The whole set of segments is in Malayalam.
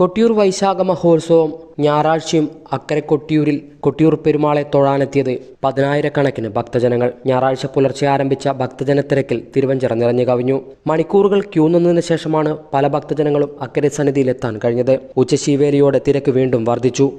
കൊട്ടിയൂർ വൈശാഖ മഹോത്സവം ഞായറാഴ്ചയും അക്കരെ കൊട്ടിയൂരിൽ കൊട്ടിയൂർ പെരുമാളെ തൊഴാനെത്തിയത് പതിനായിരക്കണക്കിന് ഭക്തജനങ്ങൾ. ഞായറാഴ്ച പുലർച്ചെ ആരംഭിച്ച ഭക്തജന തിരക്കിൽ തിരുവഞ്ചിറ നിറഞ്ഞു കവിഞ്ഞു. മണിക്കൂറുകൾ ക്യൂ നിന്നതിന് ശേഷമാണ് പല ഭക്തജനങ്ങളും അക്കരെ സന്നിധിയിലെത്താൻ കഴിഞ്ഞത്. ഉച്ചശീവേലിയോടെ തിരക്ക് വീണ്ടും വർദ്ധിച്ചു.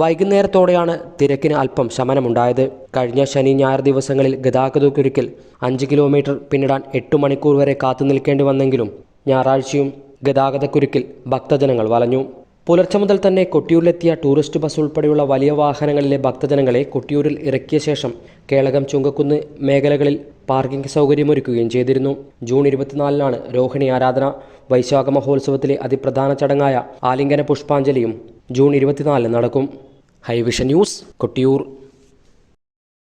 വൈകുന്നേരത്തോടെയാണ് തിരക്കിന് അല്പം ശമനമുണ്ടായത്. കഴിഞ്ഞ ശനി ഞായർ ദിവസങ്ങളിൽ ഗതാഗതക്കുരുക്കിൽ അഞ്ച് കിലോമീറ്റർ പിന്നിടാൻ എട്ട് മണിക്കൂർ വരെ കാത്തു നിൽക്കേണ്ടി വന്നെങ്കിലും ഞായറാഴ്ചയും ഗതാഗതക്കുരുക്കിൽ ഭക്തജനങ്ങൾ വലഞ്ഞു. പുലർച്ചെ മുതൽ തന്നെ കൊട്ടിയൂരിലെത്തിയ ടൂറിസ്റ്റ് ബസ് ഉൾപ്പെടെയുള്ള വലിയ വാഹനങ്ങളിലെ ഭക്തജനങ്ങളെ കൊട്ടിയൂരിൽ ഇറക്കിയ ശേഷം കേളകം ചുങ്കക്കുന്ന് മേഖലകളിൽ പാർക്കിംഗ് സൗകര്യമൊരുക്കുകയും ചെയ്തിരുന്നു. ജൂൺ ഇരുപത്തിനാലിനാണ് രോഹിണി ആരാധന. വൈശാഖ മഹോത്സവത്തിലെ അതിപ്രധാന ചടങ്ങായ ആലിംഗന പുഷ്പാഞ്ജലിയും ജൂൺ ഇരുപത്തിനാലിന് നടക്കും. Highvision news Kottiyoor.